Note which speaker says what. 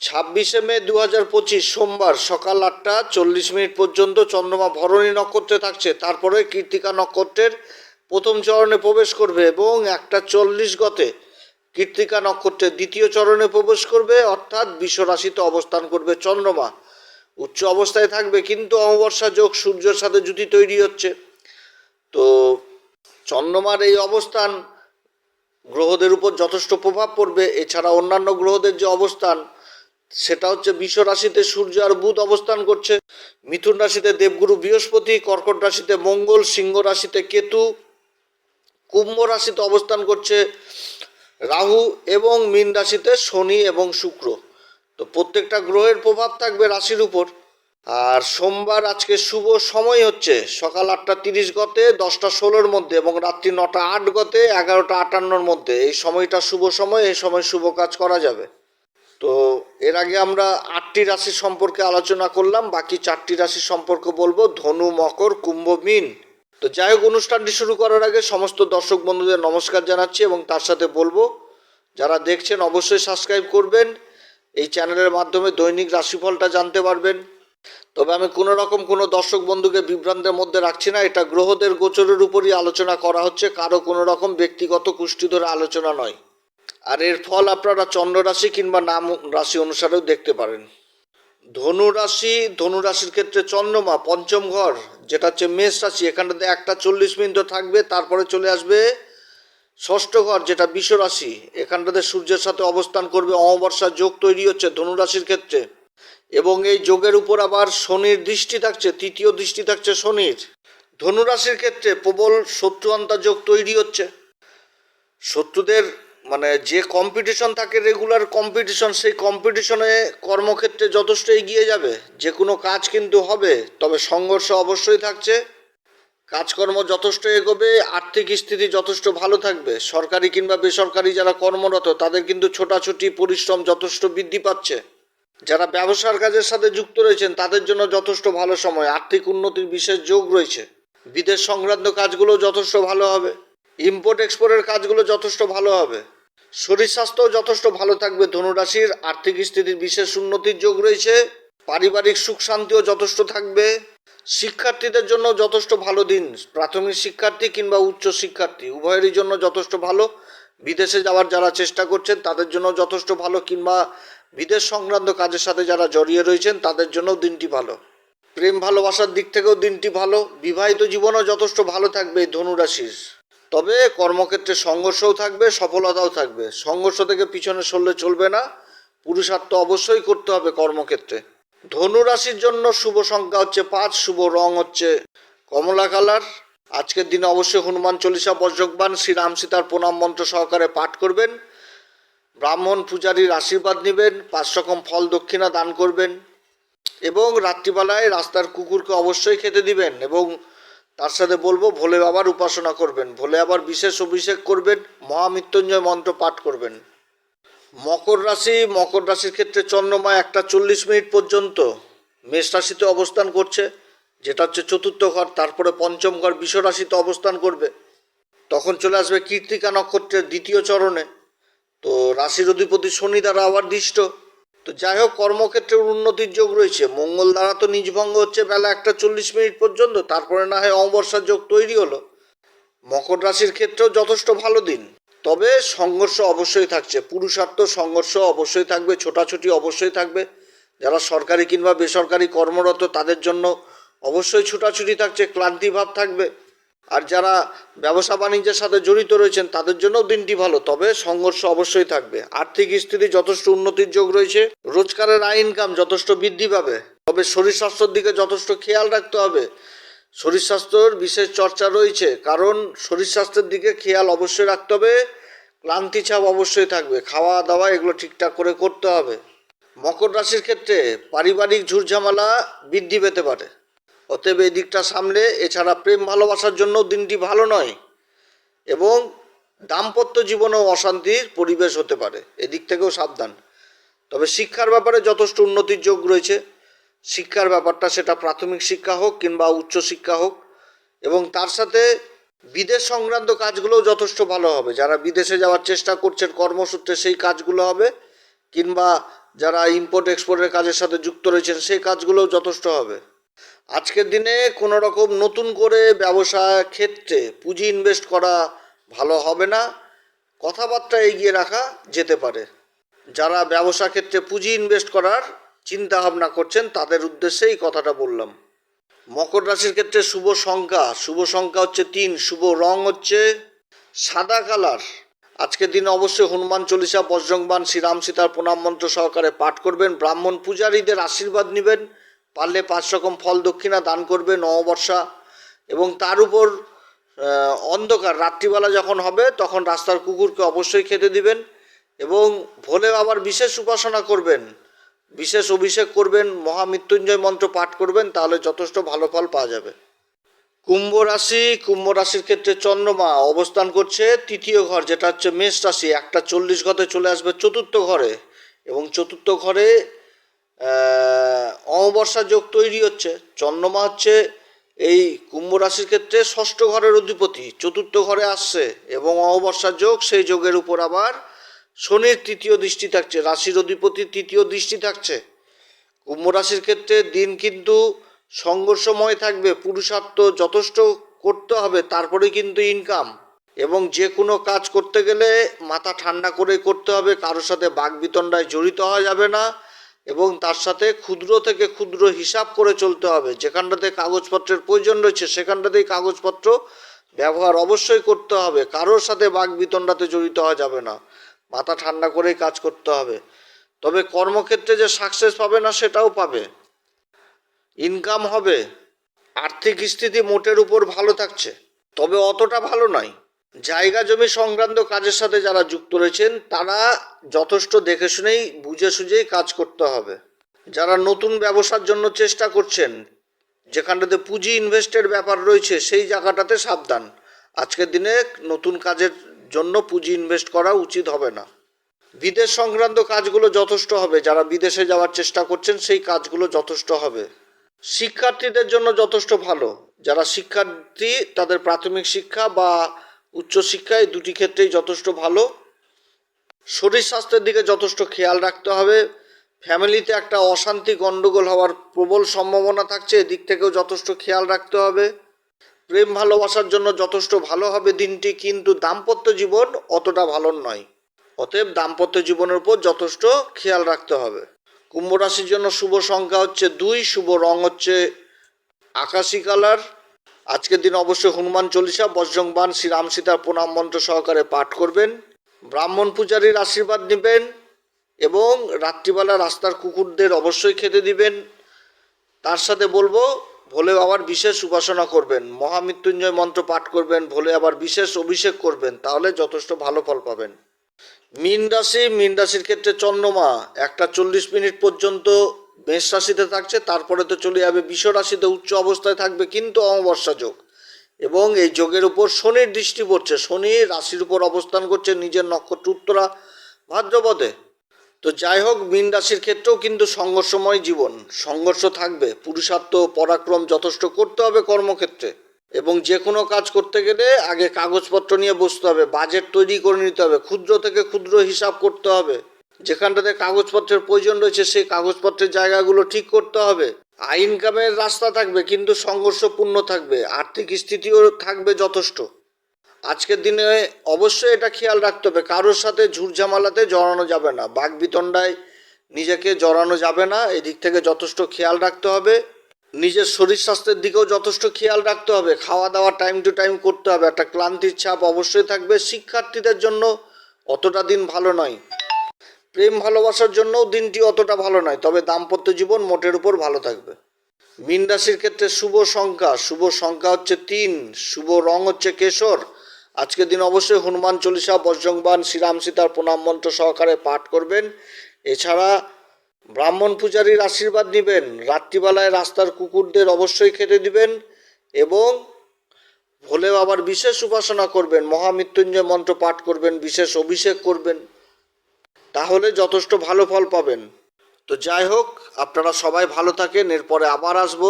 Speaker 1: ছাব্বিশে মে দু হাজার পঁচিশ সোমবার সকাল আটটা চল্লিশ মিনিট পর্যন্ত চন্দ্রমা ভরণী নক্ষত্রে থাকছে। তারপরে কীর্তিকা নক্ষত্রের প্রথম চরণে প্রবেশ করবে এবং একটা চল্লিশ গতে কৃত্তিকা নক্ষত্রের দ্বিতীয় চরণে প্রবেশ করবে, অর্থাৎ বিশ্ব রাশিতে অবস্থান করবে চন্দ্রমা। উচ্চ অবস্থায় থাকবে কিন্তু অমাবস্যা যোগ সূর্যের সাথে জুতি তৈরি হচ্ছে। তো চন্দ্রমার এই অবস্থান গ্রহদের উপর যথেষ্ট প্রভাব পড়বে। এছাড়া অন্যান্য গ্রহদের যে অবস্থান সেটা হচ্ছে বিশ্ব রাশিতে সূর্য আর বুধ অবস্থান করছে। মিথুন রাশিতে দেবগুরু বৃহস্পতি, কর্কট রাশিতে মঙ্গল, সিংহ রাশিতে কেতু, কুম্ভ রাশিতে অবস্থান করছে রাহু এবং মীন রাশিতে শনি এবং শুক্র। তো প্রত্যেকটা গ্রহের প্রভাব থাকবে রাশির উপর। আর সোমবার আজকে শুভ সময় হচ্ছে সকাল আটটা তিরিশ গতে, দশটা ষোলোর মধ্যে এবং রাত্রি নটা আট গতে, এগারোটা আটান্নর মধ্যে। এই সময়টা শুভ সময়, এই সময় শুভ কাজ করা যাবে। এর আগে আমরা আটটি রাশি সম্পর্কে আলোচনা করলাম, বাকি চারটি রাশি সম্পর্কে বলব, ধনু, মকর, কুম্ভ, মিন। তো যাই হোক, অনুষ্ঠানটি শুরু করার আগে সমস্ত দর্শক বন্ধুদের নমস্কার জানাচ্ছি এবং তার সাথে বলব, যারা দেখছেন অবশ্যই সাবস্ক্রাইব করবেন, এই চ্যানেলের মাধ্যমে দৈনিক রাশিফলটা জানতে পারবেন। তবে আমি কোনো রকম কোনো দর্শক বন্ধুকে বিভ্রান্তের মধ্যে রাখছি না, এটা গ্রহদের গোচরের উপরই আলোচনা করা হচ্ছে, কারও কোনো রকম ব্যক্তিগত কুষ্টি ধরে আলোচনা নয়। আর এর ফল আপনারা চন্দ্র রাশি কিংবা নাম রাশি অনুসারেও দেখতে পারেন। ধনু রাশি ধনু রাশির ক্ষেত্রে চন্দ্রমা, পঞ্চম ঘর, যেটা হচ্ছে মেষ রাশি এখানটাতে একটা চল্লিশ মিনিট থাকবে, তারপরে চলে আসবে ষষ্ঠ ঘর, যেটা বিশ্ব রাশি, এখানটাতে সূর্যের সাথে অবস্থান করবে, অমাবস্যার যোগ তৈরি হচ্ছে ধনু রাশির ক্ষেত্রে। এবং এই যোগের উপর আবার শনির দৃষ্টি থাকছে, তৃতীয় দৃষ্টি থাকছে শনির। ধনুরাশির ক্ষেত্রে প্রবল শত্রুয়ান্তা যোগ তৈরি হচ্ছে। শত্রুদের মানে যে কম্পিটিশন থাকে রেগুলার কম্পিটিশন সেই কম্পিটিশনে কর্মক্ষেত্রে যথেষ্ট এগিয়ে যাবে। যে কোনো কাজ কিন্তু হবে, তবে সংঘর্ষ অবশ্যই থাকছে। কাজকর্ম যথেষ্ট এগোবে, আর্থিক স্থিতি যথেষ্ট ভালো থাকবে। সরকারি কিংবা বেসরকারি যারা কর্মরত, তাদের কিন্তু ছোটাছুটি, পরিশ্রম যথেষ্ট বৃদ্ধি পাচ্ছে। যারা ব্যবসার কাজের সাথে যুক্ত রয়েছেন, তাদের জন্য যথেষ্ট ভালো সময়। আর্থিক উন্নতির বিশেষ যোগ রয়েছে। বিদেশ সংক্রান্ত কাজগুলো যথেষ্ট ভালো হবে। ইম্পোর্ট এক্সপোর্টের কাজগুলো যথেষ্ট ভালো হবে। শরীর স্বাস্থ্যও যথেষ্ট ভালো থাকবে ধনুরাশির আর্থিক স্থিতির বিশেষ উন্নতির যোগ রয়েছে, পারিবারিক সুখ শান্তিও যথেষ্ট থাকবে, শিক্ষার্থীদের জন্য যথেষ্ট ভালো দিন, প্রাথমিক শিক্ষার্থী কিংবা উচ্চ শিক্ষার্থী, উভয়েরই জন্য যথেষ্ট ভালো, বিদেশে যাওয়ার যারা চেষ্টা করছেন তাদের জন্য যথেষ্ট ভালো কিংবা বিদেশ সংক্রান্ত কাজের সাথে যারা জড়িয়ে রয়েছেন তাদের জন্যও দিনটি ভালো। প্রেম ভালোবাসার দিক থেকেও দিনটি ভালো, বিবাহিত জীবনও যথেষ্ট ভালো থাকবে ধনুরাশির তবে কর্মক্ষেত্রে সংঘর্ষও থাকবে, সফলতাও থাকবে। সংঘর্ষ থেকে পিছনে সরলে চলবে না। পুরুষার্থ অবশ্যই করতে হবে কর্মক্ষেত্রে। ধনু রাশির জন্য শুভ সংখ্যা হচ্ছে পাঁচ, শুভ রং হচ্ছে কমলা কালার। আজকের দিনে অবশ্যই হনুমান চল্লিশা বজ্রকবান শ্রীরাম সীতার প্রণাম মন্ত্র সহকারে পাঠ করবেন। ব্রাহ্মণ পূজারীর আশীর্বাদ নেবেন, পাঁচ রকম ফল দক্ষিণা দান করবেন এবং রাত্রিবেলায় রাস্তার কুকুরকে অবশ্যই খেতে দিবেন এবং তার সাথে বলব, ভোলে বাবার উপাসনা করবেন, ভোলে আবার বিশেষ অভিষেক করবেন, মহামৃত্যুঞ্জয় মন্ত্র পাঠ করবেন। মকর রাশি, মকর রাশির ক্ষেত্রে চন্দ্রমা একটা চল্লিশ মিনিট পর্যন্ত মেষ রাশিতে অবস্থান করছে, যেটা হচ্ছে চতুর্থ ঘর, তারপরে পঞ্চম ঘর বিষ রাশিতে অবস্থান করবে। তখন চলে আসবে কীর্তিকা নক্ষত্রের দ্বিতীয় চরণে। তো রাশির অধিপতি শনি দ্বারা আবার দৃষ্ট। তো যাই হোক কর্মক্ষেত্রে উন্নতির যোগ রয়েছে। মঙ্গল দ্বারা তো নিজভঙ্গ হচ্ছে বেলা একটা চল্লিশ মিনিট পর্যন্ত, তারপরে না হয় অমাবস্যার যোগ তৈরি হলো। মকর রাশির ক্ষেত্রেও যথেষ্ট ভালো দিন। তবে সংঘর্ষ অবশ্যই থাকছে। পুরুষার্থ সংঘর্ষ অবশ্যই থাকবে, ছোটাছুটি অবশ্যই থাকবে। যারা সরকারি কিংবা বেসরকারি কর্মরত, তাদের জন্য অবশ্যই ছুটাছুটি থাকছে, ক্লান্তি ভাব থাকবে। আর যারা ব্যবসা বাণিজ্যের সাথে জড়িত রয়েছেন, তাদের জন্য দিনটি ভালো। তবে সংঘর্ষ অবশ্যই থাকবে। আর্থিক স্থিতি যথেষ্ট উন্নতির যোগ রয়েছে। রোজগারের আয় ইনকাম যথেষ্ট বৃদ্ধি পাবে। তবে শরীর স্বাস্থ্যের দিকে যথেষ্ট খেয়াল রাখতে হবে। শরীর স্বাস্থ্যর বিশেষ চর্চা রয়েছে, কারণ শরীর স্বাস্থ্যের দিকে খেয়াল অবশ্যই রাখতে হবে। ক্লান্তি চাপ অবশ্যই থাকবে। খাওয়া দাওয়া এগুলো ঠিকঠাক করে করতে হবে। মকর রাশির ক্ষেত্রে পারিবারিক ঝুরঝামেলা বৃদ্ধি পেতে পারে। অতএব এই দিকটা সামলে, এছাড়া প্রেম ভালোবাসার জন্য দিনটি ভালো নয় এবং দাম্পত্য জীবনেও অশান্তির পরিবেশ হতে পারে। এদিক থেকেও সাবধান। তবে শিক্ষার ব্যাপারে যথেষ্ট উন্নতির যোগ রয়েছে। শিক্ষার ব্যাপারটা সেটা প্রাথমিক শিক্ষা হোক কিংবা উচ্চ শিক্ষা হোক এবং তার সাথে বিদেশ সংক্রান্ত কাজগুলোও যথেষ্ট ভালো হবে। যারা বিদেশে যাওয়ার চেষ্টা করছেন কর্মসূত্রে সেই কাজগুলো হবে কিংবা যারা ইম্পোর্ট এক্সপোর্টের কাজের সাথে যুক্ত রয়েছেন সেই কাজগুলোও যথেষ্ট হবে। আজকের দিনে কোনো রকম নতুন করে ব্যবসা ক্ষেত্রে পুঁজি ইনভেস্ট করা ভালো হবে না। কথাবার্তা এগিয়ে রাখা যেতে পারে। যারা ব্যবসা ক্ষেত্রে পুঁজি ইনভেস্ট করার চিন্তা ভাবনা করছেন, তাদের উদ্দেশ্যে এই কথাটা বললাম। মকর রাশির ক্ষেত্রে শুভ সংখ্যা শুভ সংখ্যা হচ্ছে তিন, শুভ রং হচ্ছে সাদা কালার। আজকের দিনে অবশ্যই হনুমান চল্লিশা বজ্রংবান শ্রীরাম সীতার প্রণাম মন্ত্র সহকারে পাঠ করবেন। ব্রাহ্মণ পূজারীদের আশীর্বাদ নেবেন। পারলে পাঁচ রকম ফল দক্ষিণা দান করবে নববর্ষা। এবং তার উপর অন্ধকার, রাত্রিবেলা যখন হবে, তখন রাস্তার কুকুরকে অবশ্যই খেতে দিবেন এবং ভোলে বাবার বিশেষ উপাসনা করবেন, বিশেষ অভিষেক করবেন, মহামৃত্যুঞ্জয় মন্ত্র পাঠ করবেন, তাহলে যথেষ্ট ভালো ফল পাওয়া যাবে। কুম্ভ রাশি, কুম্ভ রাশির ক্ষেত্রে চন্দ্রমা অবস্থান করছে তৃতীয় ঘর, যেটা হচ্ছে মেষ রাশি। একটা চল্লিশ ঘরে চলে আসবে চতুর্থ ঘরে এবং চতুর্থ ঘরে অমাবস্যা যোগ তৈরি হচ্ছে। চন্দ্রমা হচ্ছে এই কুম্ভ রাশির ক্ষেত্রে ষষ্ঠ ঘরের অধিপতি, চতুর্থ ঘরে আসছে এবং অমাবস্যা যোগ, সেই যোগের উপর আবার শনির তৃতীয় দৃষ্টি থাকছে, রাশির অধিপতির তৃতীয় দৃষ্টি থাকছে। কুম্ভ রাশির ক্ষেত্রে দিন কিন্তু সংঘর্ষময় থাকবে, পুরুষার্থ যথেষ্ট করতে হবে তারপরে কিন্তু ইনকাম এবং যে কোনো কাজ করতে গেলে মাথা ঠান্ডা করে করতে হবে, কারোর সাথে বাঘ বিতণ্ডায় জড়িত হওয়া যাবে না। এবং তার সাথে ক্ষুদ্র থেকে ক্ষুদ্র হিসাব করে চলতে হবে। যেখানটাতে কাগজপত্রের প্রয়োজন রয়েছে, সেখানটাতেই কাগজপত্র ব্যবহার অবশ্যই করতে হবে। কারোর সাথে বাগবিতণ্ডাতে জড়িত হওয়া যাবে না। মাথা ঠান্ডা করেই কাজ করতে হবে। তবে কর্মক্ষেত্রে যে সাকসেস পাবে না, সেটাও পাবে। ইনকাম হবে। আর্থিক স্থিতি মোটের উপর ভালো থাকছে। তবে অতটা ভালো নয়। জায়গা জমি সংক্রান্ত কাজের সাথে যারা যুক্ত রয়েছেন, তারা যথেষ্ট দেখে শুনেই, বুঝে সুঝেই কাজ করতে হবে। যারা নতুন ব্যবসার জন্য চেষ্টা করছেন, যেখানটাতে পুঁজি ইনভেস্টের ব্যাপার রয়েছে, সেই জায়গাটাতে সাবধান। আজকের দিনে নতুন কাজের জন্য পুঁজি ইনভেস্ট করা উচিত হবে না। বিদেশ সংক্রান্ত কাজগুলো যথেষ্ট হবে। যারা বিদেশে যাওয়ার চেষ্টা করছেন, সেই কাজগুলো যথেষ্ট হবে। শিক্ষার্থীদের জন্য যথেষ্ট ভালো। যারা শিক্ষার্থী, তাদের প্রাথমিক শিক্ষা বা উচ্চশিক্ষা এই দুটি ক্ষেত্রেই যথেষ্ট ভালো। শরীর স্বাস্থ্যের দিকে যথেষ্ট খেয়াল রাখতে হবে। ফ্যামিলিতে একটা অশান্তি গণ্ডগোল হওয়ার প্রবল সম্ভাবনা থাকছে, এদিক থেকেও যথেষ্ট খেয়াল রাখতে হবে। প্রেম ভালোবাসার জন্য যথেষ্ট ভালো হবে দিনটি, কিন্তু দাম্পত্য জীবন অতটা ভালো নয়। অতএব দাম্পত্য জীবনের উপর যথেষ্ট খেয়াল রাখতে হবে। কুম্ভ রাশির জন্য শুভ সংখ্যা হচ্ছে দুই, শুভ রং হচ্ছে আকাশি কালার। আজকের দিন অবশ্যই হনুমান চল্লিশা বজ্রংবান শ্রীরাম সীতার প্রণাম মন্ত্র সহকারে পাঠ করবেন, ব্রাহ্মণ পূজারীর আশীর্বাদ নেবেন এবং রাত্রিবেলা রাস্তার কুকুরদের অবশ্যই খেতে দিবেন। তার সাথে বলব, ভোলে বাবার বিশেষ উপাসনা করবেন, মহামৃত্যুঞ্জয় মন্ত্র পাঠ করবেন, ভোলে আবার বিশেষ অভিষেক করবেন, তাহলে যথেষ্ট ভালো ফল পাবেন। মীন রাশি, মীন রাশির ক্ষেত্রে চন্দ্রমা, একটা চল্লিশ মিনিট পর্যন্ত মেষ রাশিতে থাকছে, তারপরে তো চলে যাবে বিষ রাশিতে উচ্চ অবস্থায় থাকবে কিন্তু অমাবস্যা যোগ। এবং এই যোগের উপর শনির দৃষ্টি পড়ছে। শনি রাশির উপর অবস্থান করছে নিজের নক্ষত্র উত্তরা ভাদ্রপদে। তো যাই হোক, মীন রাশির ক্ষেত্রেও কিন্তু সংঘর্ষময় জীবন। সংঘর্ষ থাকবে। পুরুষার্থ পরাক্রম যথেষ্ট করতে হবে কর্মক্ষেত্রে। এবং যে কোনো কাজ করতে গেলে আগে কাগজপত্র নিয়ে বসতে হবে, বাজেট তৈরি করে নিতে হবে, ক্ষুদ্র থেকে ক্ষুদ্র হিসাব করতে হবে। যেখানটাতে কাগজপত্রের প্রয়োজন রয়েছে, সেই কাগজপত্রের জায়গাগুলো ঠিক করতে হবে। ইনকামের রাস্তা থাকবে, কিন্তু সংঘর্ষপূর্ণ থাকবে। আর্থিক স্থিতিও থাকবে যথেষ্ট। আজকের দিনে অবশ্যই এটা খেয়াল রাখতে হবে। কারোর সাথে ঝুটঝামালাতে জড়ানো যাবে না। বাঘ বিতণ্ডায় নিজেকে জড়ানো যাবে না। এদিক থেকে যথেষ্ট খেয়াল রাখতে হবে। নিজের শরীর স্বাস্থ্যের দিকেও যথেষ্ট খেয়াল রাখতে হবে। খাওয়া দাওয়া টাইম টু টাইম করতে হবে। একটা ক্লান্তির ছাপ অবশ্যই থাকবে। শিক্ষার্থীদের জন্য অতটা দিন ভালো নয়। প্রেম ভালোবাসার জন্যও দিনটি অতটা ভালো নয়, তবে দাম্পত্য জীবন মোটের উপর ভালো থাকবে। মীন রাশির ক্ষেত্রে শুভ সংখ্যা শুভ সংখ্যা হচ্ছে তিন, শুভ রং হচ্ছে কেশর। আজকের দিন অবশ্যই হনুমান চল্লিশা বজ্রংবান শ্রীরাম সীতার প্রণাম মন্ত্র সহকারে পাঠ করবেন। এছাড়া ব্রাহ্মণ পূজারীর আশীর্বাদ নেবেন, রাত্রিবেলায় রাস্তার কুকুরদের অবশ্যই খেতে দিবেন এবং ভোলে বাবার বিশেষ উপাসনা করবেন, মহামৃত্যুঞ্জয় মন্ত্র পাঠ করবেন, বিশেষ অভিষেক করবেন। তাহলে যথেষ্ট ভালো ফল পাবেন। তো যাই হোক, আপনারা সবাই ভালো থাকেন, এরপরে আবার আসব।